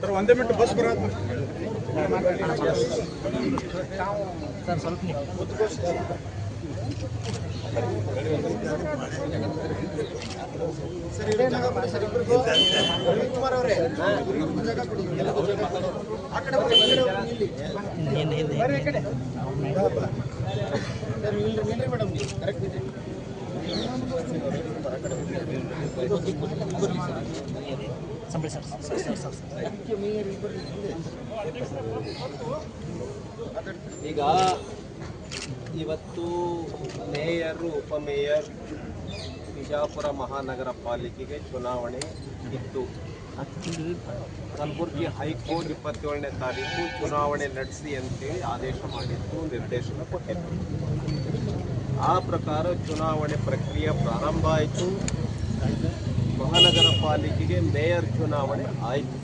Sir ಒಂದೇ minute bus sir ಸ್ವಲ್ಪ ಕುಮಾರ್ ಅವರೇ ಆ ಕಡೆ ನಿಲ್ರಿ ಮೇಡಮ್ ಕರೆಕ್ಟ್ ಇದೆ ಈಗ ಇವತ್ತು ಮೇಯರು ಉಪಮೇಯರ್ ಬಿಜಾಪುರ ಮಹಾನಗರ ಪಾಲಿಕೆಗೆ ಚುನಾವಣೆ ಇತ್ತು. ಕಲಬುರಗಿ ಹೈಕೋರ್ಟ್ ಇಪ್ಪತ್ತೇಳನೇ ತಾರೀಕು ಚುನಾವಣೆ ನಡೆಸಿ ಅಂತೇಳಿ ಆದೇಶ ಮಾಡಿತ್ತು ನಿರ್ದೇಶನ ಕೊಟ್ಟಿತ್ತು. ಆ ಪ್ರಕಾರ ಚುನಾವಣೆ ಪ್ರಕ್ರಿಯೆ ಪ್ರಾರಂಭ ಆಯಿತು. ಮಹಾನಗರ ಪಾಲಿಕೆಗೆ ಮೇಯರ್ ಚುನಾವಣೆ ಆಯಿತು.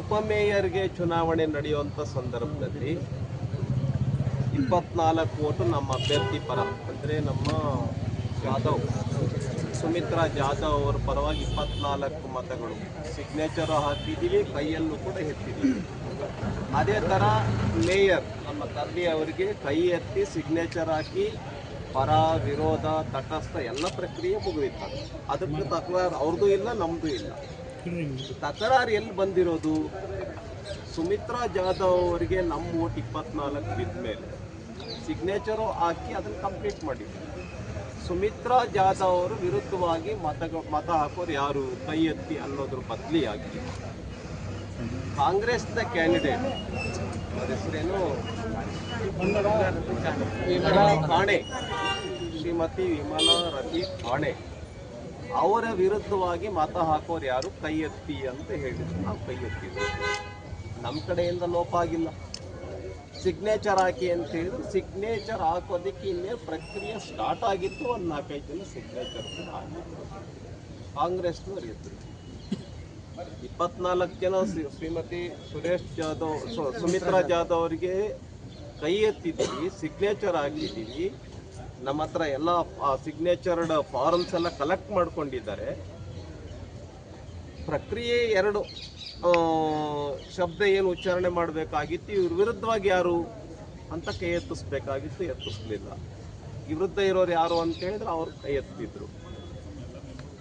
ಉಪಮೇಯರ್ಗೆ ಚುನಾವಣೆ ನಡೆಯುವಂಥ ಸಂದರ್ಭದಲ್ಲಿ ಇಪ್ಪತ್ನಾಲ್ಕು ಓಟು ನಮ್ಮ ಅಭ್ಯರ್ಥಿ ಪರ, ಅಂದರೆ ನಮ್ಮ ಜಾಧವ್, ಸುಮಿತ್ರಾ ಜಾಧವ್ ಅವರ ಪರವಾಗಿ ಇಪ್ಪತ್ನಾಲ್ಕು ಮತಗಳು ಸಿಗ್ನೇಚರ್ ಹಾಕಿದ್ದೀವಿ ಕೈಯಲ್ಲೂ ಕೂಡ ಎತ್ತಿದ್ದೀವಿ ಅದೇ ಥರ ಮೇಯರ್ ನಮ್ಮ ತಂದೆಯವರಿಗೆ ಕೈ ಎತ್ತಿ ಸಿಗ್ನೇಚರ್ ಹಾಕಿ ಪರ, ವಿರೋಧ, ತಟಸ್ಥ ಎಲ್ಲ ಪ್ರಕ್ರಿಯೆ ಮುಗಿದಿತ್ತು. ಅದಕ್ಕೆ ತಕರಾರು ಅವ್ರದ್ದು ಇಲ್ಲ ನಮ್ಮದು ಇಲ್ಲ. ತಕರಾರು ಎಲ್ಲಿ ಬಂದಿರೋದು? ಸುಮಿತ್ರಾ ಜಾಧವ್ ಅವರಿಗೆ ನಮ್ಮ ಓಟ್ ಇಪ್ಪತ್ನಾಲ್ಕು ಬಿದ್ದ ಮೇಲೆ ಸಿಗ್ನೇಚರು ಹಾಕಿ ಅದನ್ನು ಕಂಪ್ಲೀಟ್ ಮಾಡಿದ್ವಿ ಸುಮಿತ್ರಾ ಜಾಧವ್ ಅವರು ವಿರುದ್ಧವಾಗಿ ಮತ ಮತ ಹಾಕೋರು ಯಾರು? ಕೈ ಎತ್ತಿ ಅನ್ನೋದ್ರ ಬದಲಿಯಾಗಿ. ಕಾಂಗ್ರೆಸ್ನ ಕ್ಯಾಂಡಿಡೇಟ್ ಹೆಸರೇನು? ಖಾಣೆ ಶ್ರೀಮತಿ ವಿಮಲಾ ರವಿ ಠಾಣೆ. ಅವರ ವಿರುದ್ಧವಾಗಿ ಮತ ಹಾಕೋರು ಯಾರು? ಕೈ ಎತ್ತಿ ಅಂತ ಹೇಳಿದ್ರು. ನಾವು ಕೈ ಎತ್ತಿದ್ವಿ ನಮ್ಮ ಕಡೆಯಿಂದ ಲೋಪ ಆಗಿಲ್ಲ. ಸಿಗ್ನೇಚರ್ ಹಾಕಿ ಅಂತ ಹೇಳಿದ್ರು. ಸಿಗ್ನೇಚರ್ ಹಾಕೋದಕ್ಕೆ ಇನ್ನೇ ಪ್ರಕ್ರಿಯೆ ಸ್ಟಾರ್ಟ್ ಆಗಿತ್ತು. ಒಂದು ನಾಲ್ಕೈದು ಜನ ಸಿಗ್ನೇಚರ್ ಕೂಡ ಆಗಿತ್ತು ಇಪ್ಪತ್ನಾಲ್ಕು ಜನ ಶ್ರೀಮತಿ ಸುರೇಶ್ ಜಾಧವ್ ಸುಮಿತ್ರಾ ಜಾಧವ್ ಅವರಿಗೆ ಕೈ ಎತ್ತಿದ್ದೀವಿ ಸಿಗ್ನೇಚರ್ ಹಾಕಿದ್ದೀವಿ. ನಮ್ಮ ಹತ್ರ ಎಲ್ಲ ಸಿಗ್ನೇಚರ್ಡ್ ಫಾರ್ಮ್ಸ್ ಎಲ್ಲ ಕಲೆಕ್ಟ್ ಮಾಡ್ಕೊಂಡಿದ್ದಾರೆ. ಪ್ರಕ್ರಿಯೆ ಎರಡು ಶಬ್ದ ಏನು ಉಚ್ಚಾರಣೆ ಮಾಡಬೇಕಾಗಿತ್ತು, ಇವ್ರ ವಿರುದ್ಧವಾಗಿ ಯಾರು ಅಂತ ಕೈ ಎತ್ತಿಸ್ಬೇಕಾಗಿತ್ತು, ಎತ್ತಿಸ್ಲಿಲ್ಲ. ವಿರುದ್ಧ ಇರೋರು ಯಾರು ಅಂತ ಹೇಳಿದ್ರೆ ಅವ್ರು ಕೈ ಎತ್ತಿದ್ರು.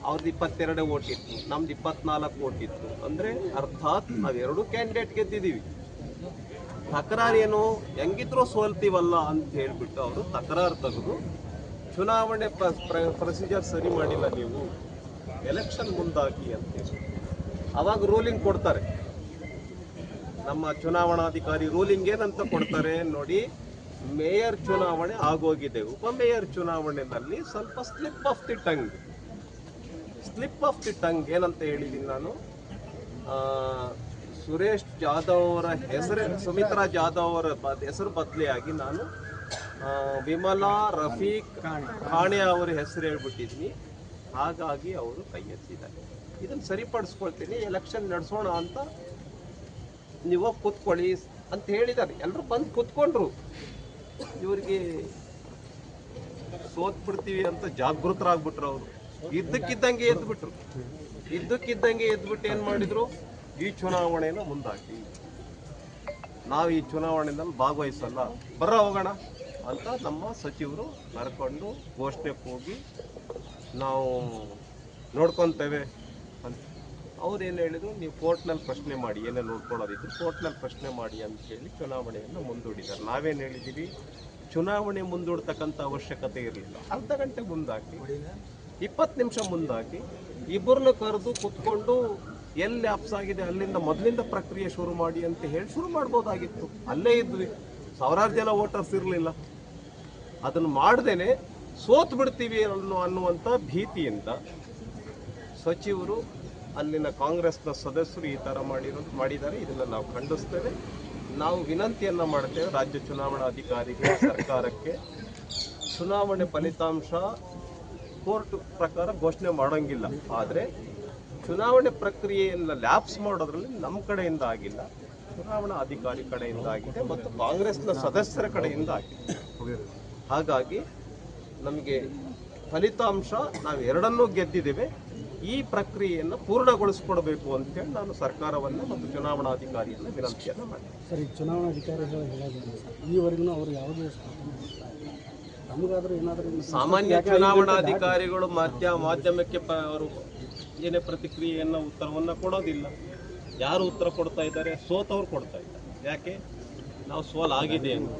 ಅವ್ರದ್ದು ಇಪ್ಪತ್ತೆರಡೇ ಓಟಿತ್ತು ನಮ್ದು ಇಪ್ಪತ್ನಾಲ್ಕು ಓಟಿತ್ತು ಅಂದ್ರೆ ಅರ್ಥಾತ್ ನಾವೆರಡು ಕ್ಯಾಂಡಿಡೇಟ್ ಗೆದ್ದಿದ್ದೀವಿ ತಕರಾರು ಏನು ಹೆಂಗಿದ್ರೂ ಸೋಲ್ತೀವಲ್ಲ ಅಂತ ಹೇಳಿಬಿಟ್ಟು ಅವರು ತಕರಾರು ತೆಗೆದು ಚುನಾವಣೆ ಪ್ರೊಸೀಜರ್ ಸರಿ ಮಾಡಿಲ್ಲ ನೀವು ಎಲೆಕ್ಷನ್ ಮುಂದಾಗಿ ಅಂತೇಳಿ ಅವಾಗ ರೂಲಿಂಗ್ ಕೊಡ್ತಾರೆ. ನಮ್ಮ ಚುನಾವಣಾಧಿಕಾರಿ ರೂಲಿಂಗ್ ಏನಂತ ಕೊಡ್ತಾರೆ ನೋಡಿ, ಮೇಯರ್ ಚುನಾವಣೆ ಆಗೋಗಿದೆ. ಉಪಮೇಯರ್ ಚುನಾವಣೆಯಲ್ಲಿ ಸ್ವಲ್ಪ slip of the tongue slip of the tongue ಏನಂತ ಹೇಳಿದ್ದೀನಿ ನಾನು. ಸುರೇಶ್ ಜಾಧವ್ ಅವರ ಹೆಸರು, ಸುಮಿತ್ರಾ ಜಾಧವ್ ಅವರ ಹೆಸರು ಬದಲಿಯಾಗಿ ನಾನು ವಿಮಲಾ ರಫೀಕ್ ಖಾಣೆ ಅವರ ಹೆಸರು ಹೇಳ್ಬಿಟ್ಟಿದ್ದೀನಿ ಹಾಗಾಗಿ ಅವರು ಕೈ ಎತ್ತಿದ್ದಾರೆ. ಇದನ್ನು ಸರಿಪಡಿಸ್ಕೊಳ್ತೀನಿ, ಎಲೆಕ್ಷನ್ ನಡೆಸೋಣ ಅಂತ ನೀವು ಕೂತ್ಕೊಳ್ಳಿ ಅಂತ ಹೇಳಿದ್ದಾರೆ. ಎಲ್ಲರೂ ಬಂದು ಕೂತ್ಕೊಂಡ್ರು. ಇವರಿಗೆ ಸೋತ್ ಬಿಡ್ತೀವಿ ಅಂತ ಜಾಗೃತರಾಗ್ಬಿಟ್ರು ಅವರು. ಇದ್ದಕ್ಕಿದ್ದಂಗೆ ಎದ್ಬಿಟ್ರು. ಇದ್ದಕ್ಕಿದ್ದಂಗೆ ಎದ್ಬಿಟ್ಟು ಏನು ಮಾಡಿದ್ರು? ಈ ಚುನಾವಣೆಯನ್ನು ಮುಂದಾಕಿ. ನಾವು ಈ ಚುನಾವಣೆಯಲ್ಲಿ ಭಾಗವಹಿಸಲ್ಲ. ಬರ ಹೋಗೋಣ ಅಂತ ನಮ್ಮ ಸಚಿವರು ನಡ್ಕೊಂಡು ಘೋಷಣೆಗೆ ಹೋಗಿ ನಾವು ನೋಡ್ಕೊತೇವೆ ಅಂತ. ಏನು ಹೇಳಿದ್ರು, ನೀವು ಕೋರ್ಟ್ನಲ್ಲಿ ಪ್ರಶ್ನೆ ಮಾಡಿ, ಏನೇ ನೋಡ್ಕೊಳ್ಳೋದಿತ್ತು ಕೋರ್ಟ್ನಲ್ಲಿ ಪ್ರಶ್ನೆ ಮಾಡಿ ಅಂತ ಹೇಳಿ ಚುನಾವಣೆಯನ್ನು ಮುಂದೂಡಿದ್ದಾರೆ. ನಾವೇನು ಹೇಳಿದ್ದೀವಿ? ಚುನಾವಣೆ ಮುಂದೂಡ್ತಕ್ಕಂಥ ಅವಶ್ಯಕತೆ ಇರಲಿಲ್ಲ. ಅರ್ಧ ಗಂಟೆ ಮುಂದಾಕಿ, ಇಪ್ಪತ್ತು ನಿಮಿಷ ಮುಂದಾಕಿ, ಇಬ್ಬರನ್ನ ಕರೆದು ಕುತ್ಕೊಂಡು ಎಲ್ಲಿ ಆಗಿದೆ, ಅಲ್ಲಿಂದ ಮೊದಲಿಂದ ಪ್ರಕ್ರಿಯೆ ಶುರು ಮಾಡಿ ಅಂತ ಹೇಳಿ ಶುರು ಮಾಡ್ಬೋದಾಗಿತ್ತು. ಅಲ್ಲೇ ಇದ್ವಿ. ಸಾವಿರಾರು ಜನ ವೋಟರ್ಸ್ ಇರಲಿಲ್ಲ. ಅದನ್ನು ಮಾಡ್ದೇನೆ ಸೋತ್ ಬಿಡ್ತೀವಿ ಅನ್ನೋ ಅನ್ನುವಂಥ ಭೀತಿಯಿಂದ ಸಚಿವರು, ಅಲ್ಲಿನ ಕಾಂಗ್ರೆಸ್ನ ಸದಸ್ಯರು ಈ ಥರ ಮಾಡಿರೋ ಮಾಡಿದ್ದಾರೆ. ಇದನ್ನು ನಾವು ಖಂಡಿಸ್ತೇವೆ. ನಾವು ವಿನಂತಿಯನ್ನು ಮಾಡ್ತೇವೆ ರಾಜ್ಯ ಚುನಾವಣಾ ಅಧಿಕಾರಿಗೆ, ಸರ್ಕಾರಕ್ಕೆ. ಚುನಾವಣೆ ಫಲಿತಾಂಶ ಕೋರ್ಟ್ ಪ್ರಕಾರ ಘೋಷಣೆ ಮಾಡೋಂಗಿಲ್ಲ. ಆದರೆ ಚುನಾವಣೆ ಪ್ರಕ್ರಿಯೆಯನ್ನು ಲ್ಯಾಪ್ಸ್ ಮಾಡೋದ್ರಲ್ಲಿ ನಮ್ಮ ಕಡೆಯಿಂದ ಆಗಿಲ್ಲ. ಚುನಾವಣಾ ಅಧಿಕಾರಿ ಕಡೆಯಿಂದ ಆಗಿದೆ ಮತ್ತು ಕಾಂಗ್ರೆಸ್ನ ಸದಸ್ಯರ ಕಡೆಯಿಂದ ಆಗಿದೆ. ಹಾಗಾಗಿ ನಮಗೆ ಫಲಿತಾಂಶ ನಾವು ಎರಡನ್ನೂ ಗೆದ್ದಿದ್ದೇವೆ. ಈ ಪ್ರಕ್ರಿಯೆಯನ್ನು ಪೂರ್ಣಗೊಳಿಸ್ಕೊಡ್ಬೇಕು ಅಂತೇಳಿ ನಾನು ಸರ್ಕಾರವನ್ನು ಮತ್ತು ಚುನಾವಣಾಧಿಕಾರಿಯನ್ನು ವಿನಂತಿಯನ್ನು ಮಾಡಿದೆ ಸರ್ ಈ ಚುನಾವಣಾಧಿಕಾರಿಗಳು ಈವರೆಗೂ ಅವರು ಯಾವುದೇ ಸಾಮಾನ್ಯ ಚುನಾವಣಾಧಿಕಾರಿಗಳು ಮಾಧ್ಯಮ ಮಾಧ್ಯಮಕ್ಕೆ ಅವರು ಏನೇ ಪ್ರತಿಕ್ರಿಯೆಯನ್ನು, ಉತ್ತರವನ್ನು ಕೊಡೋದಿಲ್ಲ. ಯಾರು ಉತ್ತರ ಕೊಡ್ತಾ ಇದ್ದಾರೆ? ಸೋತವ್ರು ಕೊಡ್ತಾ ಇದ್ದಾರೆ. ಯಾಕೆ? ನಾವು ಸೋಲಾಗಿದೆ ಅಂತ.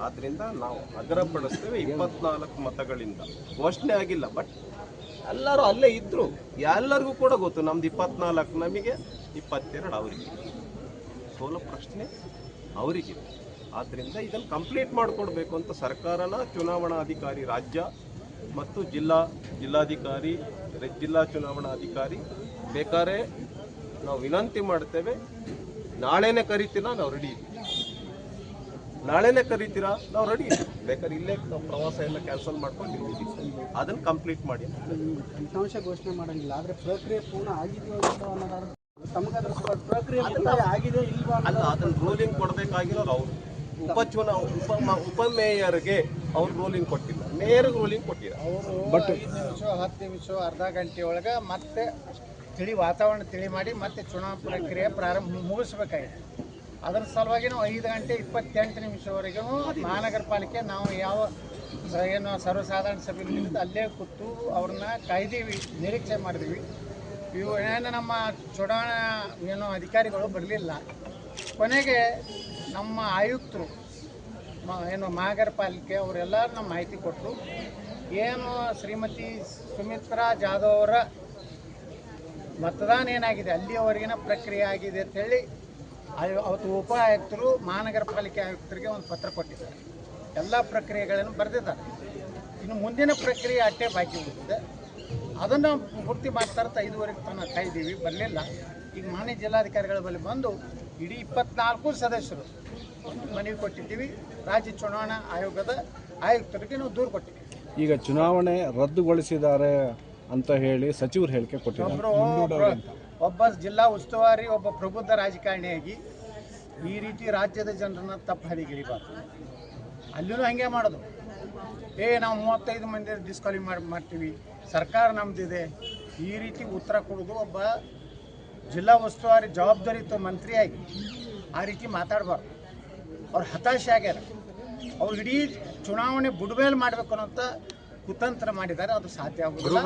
ಆದ್ರಿಂದ ನಾವು ಅಗ್ರಪಡಿಸ್ತೇವೆ ಇಪ್ಪತ್ನಾಲ್ಕು ಮತಗಳಿಂದ. ಘೋಷಣೆ ಆಗಿಲ್ಲ ಬಟ್ ಎಲ್ಲರೂ ಅಲ್ಲೇ ಇದ್ದರು ಎಲ್ಲರಿಗೂ ಕೂಡ ಗೊತ್ತು, ನಮ್ದು ಇಪ್ಪತ್ನಾಲ್ಕು, ನಮಗೆ ಇಪ್ಪತ್ತೆರಡು ಅವರಿಗೆ. ಸೋಲು ಪ್ರಶ್ನೆ ಅವರಿಗೆ. ಆದ್ದರಿಂದ ಇದನ್ನು ಕಂಪ್ಲೀಟ್ ಮಾಡಿಕೊಡ್ಬೇಕು ಅಂತ ಸರ್ಕಾರನ ಚುನಾವಣಾ ಅಧಿಕಾರಿ ರಾಜ್ಯ ಮತ್ತು ಜಿಲ್ಲಾ ಜಿಲ್ಲಾಧಿಕಾರಿ ರೆ- ಜಿಲ್ಲಾ ಚುನಾವಣಾ ಅಧಿಕಾರಿ ಬೇಕಾದ್ರೆ ನಾವು ವಿನಂತಿ ಮಾಡ್ತೇವೆ ನಾಳೆನೇ ಕರಿತೀರ ನಾವು ರೆಡಿ ನಾಳೆನೆ ನಾಳೆನೇ ಕರಿತೀರಾ ನಾವು ರೆಡಿ ಬೇಕಾದ್ರೆ ಇಲ್ಲೇ ನಾವು ಪ್ರವಾಸ ಎಲ್ಲ ಕ್ಯಾನ್ಸಲ್ ಮಾಡ್ಕೊಂಡು ಅದನ್ನ ಅದನ್ನು ಕಂಪ್ಲೀಟ್ ಮಾಡಿ. ಫಲಿತಾಂಶ ಘೋಷಣೆ ಮಾಡಂಗಿಲ್ಲ ಆದರೆ ಪ್ರಕ್ರಿಯೆ ಪೂರ್ಣ ಆಗಿದೆಯೋ ಇಲ್ಲೋ ಅನ್ನೋದಾದ್ರೆ ತಮಗಾದ್ರೂ ಪ್ರಕ್ರಿಯೆ ಆಗಿದೆ ಇಲ್ವಾ ಅಲ್ಲ ಅದನ್ನ ರೂಲಿಂಗ್ ಕೊಡಬೇಕಾಗಿರೋರು ಅವರು. ಉಪ ಚುನಾ ಉಪ ಉಪಮೇಯರ್ಗೆ ಅವ್ರು ರೂಲಿಂಗ್ ಕೊಟ್ಟಿಲ್ಲ ಮೇಯರ್ಗೆ ರೂಲಿಂಗ್ ಕೊಟ್ಟಿದ್ದಾರೆ ಬಟ್ ಐದು ನಿಮಿಷ ಹತ್ತು ನಿಮಿಷ ಅರ್ಧ ಗಂಟೆ ಒಳಗೆ ಮತ್ತೆ ತಿಳಿ ವಾತಾವರಣ ತಿಳಿ ಮಾಡಿ ಮತ್ತೆ ಚುನಾವಣಾ ಪ್ರಕ್ರಿಯೆ ಪ್ರಾರಂಭ ಮುಗಿಸ್ಬೇಕಾಗಿದೆ ಅದರ ಸಲುವಾಗಿ ನಾವು ಐದು ಗಂಟೆ ಇಪ್ಪತ್ತೆಂಟು ನಿಮಿಷವರೆಗೂ ಮಹಾನಗರ ಪಾಲಿಕೆ ನಾವು ಯಾವ ಸ- ಏನು ಸರ್ವಸಾಧಾರಣ ಸಭೆ ನಿಂತು ಅಲ್ಲೇ ಕೂತು ಅವ್ರನ್ನ ಕಾಯ್ದೀವಿ ನಿರೀಕ್ಷೆ ಮಾಡಿದ್ವಿ. ಇವು ಏನು ನಮ್ಮ ಚುನಾವಣಾ ಏನು ಅಧಿಕಾರಿಗಳು ಬರಲಿಲ್ಲ. ಕೊನೆಗೆ ನಮ್ಮ ಆಯುಕ್ತರು ಏನು ಮಹಾನಗರ ಪಾಲಿಕೆ ಅವರೆಲ್ಲರೂ ನಮ್ಮ ಮಾಹಿತಿ ಕೊಟ್ಟರು ಏನು ಶ್ರೀಮತಿ ಸುಮಿತ್ರಾ ಜಾಧವ್ ಅವರ ಮತದಾನ ಏನಾಗಿದೆ, ಅಲ್ಲಿಯವರೆಗಿನ ಪ್ರಕ್ರಿಯೆ ಆಗಿದೆ ಆಯು- ಅವತ್ತು ಉಪ ಆಯುಕ್ತರು ಮಹಾನಗರ ಪಾಲಿಕೆ ಆಯುಕ್ತರಿಗೆ ಒಂದು ಪತ್ರ ಕೊಟ್ಟಿದ್ದಾರೆ. ಎಲ್ಲ ಪ್ರಕ್ರಿಯೆಗಳನ್ನು ಬರೆದಿದ್ದಾರೆ. ಇನ್ನು ಮುಂದಿನ ಪ್ರಕ್ರಿಯೆ ಅಟ್ಟೆ ಬಾಕಿ ಉಳಿದಿದೆ. ಅದನ್ನು ಪೂರ್ತಿ ಮಾಡ್ತಾರತ್ತ ಐದುವರೆಗೆ ತನಕ ಕಾಯ್ದೀವಿ ಬರಲಿಲ್ಲ. ಈಗ ಮಾನ್ಯ ಜಿಲ್ಲಾಧಿಕಾರಿಗಳ ಬಳಿ ಬಂದು ಇಡೀ ಇಪ್ಪತ್ನಾಲ್ಕು ಸದಸ್ಯರು ಮನವಿ ಕೊಟ್ಟಿದ್ದೀವಿ. ರಾಜ್ಯ ಚುನಾವಣಾ ಆಯೋಗದ ಆಯುಕ್ತರಿಗೆ ನಾವು ದೂರು ಕೊಟ್ಟಿವಿ ಈಗ ಚುನಾವಣೆ ರದ್ದುಗೊಳಿಸಿದ್ದಾರೆ ಅಂತ ಹೇಳಿ ಸಚಿವರು ಹೇಳಿಕೆ ಕೊಟ್ಟಿದ್ದಾರೆ. ಒಬ್ಬರು ಒಬ್ಬ ಜಿಲ್ಲಾ ಉಸ್ತುವಾರಿ ಒಬ್ಬ ಪ್ರಬುದ್ಧ ರಾಜಕಾರಣಿಯಾಗಿ ಈ ರೀತಿ ರಾಜ್ಯದ ಜನರನ್ನ ತಪ್ಪು ಹಾದಿಗಿಳಿಬಾರ್ದು ಅಲ್ಲೂ ಹಂಗೆ ಮಾಡೋದು. ಏ ನಾವು ಮೂವತ್ತೈದು ಮಂದಿ ಡಿಸ್ಕ್ವಾಲಿ ಮಾಡಿ ಮಾಡ್ತೀವಿ. ಸರ್ಕಾರ ನಮ್ದಿದೆ. ಈ ರೀತಿ ಉತ್ತರ ಕೊಡೋದು ಒಬ್ಬ ಜಿಲ್ಲಾ ಉಸ್ತುವಾರಿ ಜವಾಬ್ದಾರಿಯುತ ಮಂತ್ರಿಯಾಗಿ ಆ ರೀತಿ ಮಾತಾಡಬಾರ್ದು. ಅವ್ರು ಹತಾಶೆ ಆಗ್ಯಾರ. ಅವ್ರು ಇಡೀ ಚುನಾವಣೆ ಬುಡಮೇಲೆ ಮಾಡಬೇಕು ಅನ್ನೋಂಥ ಕುತಂತ್ರ ಮಾಡಿದ್ದಾರೆ. ಅದು ಸಾಧ್ಯ ಆಗುದಿಲ್ಲ.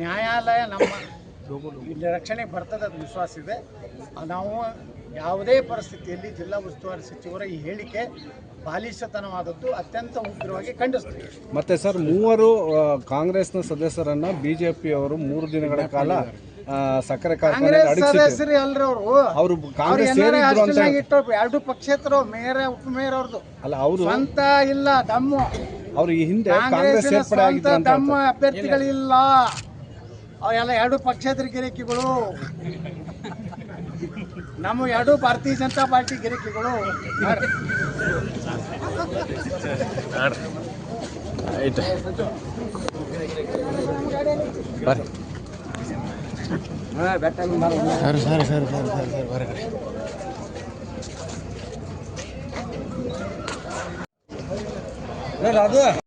ನ್ಯಾಯಾಲಯ ನಮ್ಮ ಇಲ್ಲಿ ರಕ್ಷಣೆಗೆ ಬರ್ತದೆ ಅದು ವಿಶ್ವಾಸ ಇದೆ. ನಾವು ಯಾವುದೇ ಪರಿಸ್ಥಿತಿಯಲ್ಲಿ ಜಿಲ್ಲಾ ಉಸ್ತುವಾರಿ ಸಚಿವರ ಈ ಹೇಳಿಕೆ ಬಾಲಿಶತನವಾದದ್ದು ಅತ್ಯಂತ ಉಗ್ರವಾಗಿ ಖಂಡಿಸ್ತೀವಿ. ಮತ್ತೆ ಸರ್ ಮೂವರು ಕಾಂಗ್ರೆಸ್ನ ಸದಸ್ಯರನ್ನ ಬಿಜೆಪಿ ಅವರು ಮೂರು ದಿನಗಳ ಕಾಲ ಸಕ್ಕರೆ ಕಾರ್ಖಾನೆ ಅಡಗಿಸಿದ್ರು ಅವರು. ಕಾಂಗ್ರೆಸ್ ಸೇರಿದ್ರು ಅಂತ ಎರಡು ಪಕ್ಷೇತ್ರ ಮೇರೆ ಉಪಮೇಯರ್ ಅವ್ರದ್ದು ಅಲ್ಲ ಅವರು ಸ್ವಂತ ಇಲ್ಲ ದಮ್ಮು. ಅವರು ಈ ಹಿಂದೆ ಕಾಂಗ್ರೆಸ್ ಸೇರ್ಪಡೆ ಆಗಿದ್ರು ಅಂತ ದಮ್ಮ ಅಭ್ಯರ್ಥಿಗಳಿಲ್ಲ. ಅವೆಲ್ಲ ಎರಡು ಪಕ್ಷೇತರ ಗಿರಿಕಿಗಳು. ನಮ್ಮ ಎರಡು ಭಾರತೀಯ ಜನತಾ ಪಾರ್ಟಿ ಗಿರಿಕಿಗಳು. ಆಯ್ತು. harus harus harus harus harus harus. Harus harus harus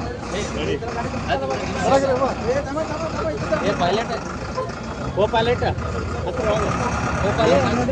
pilot है पायलट है पायलट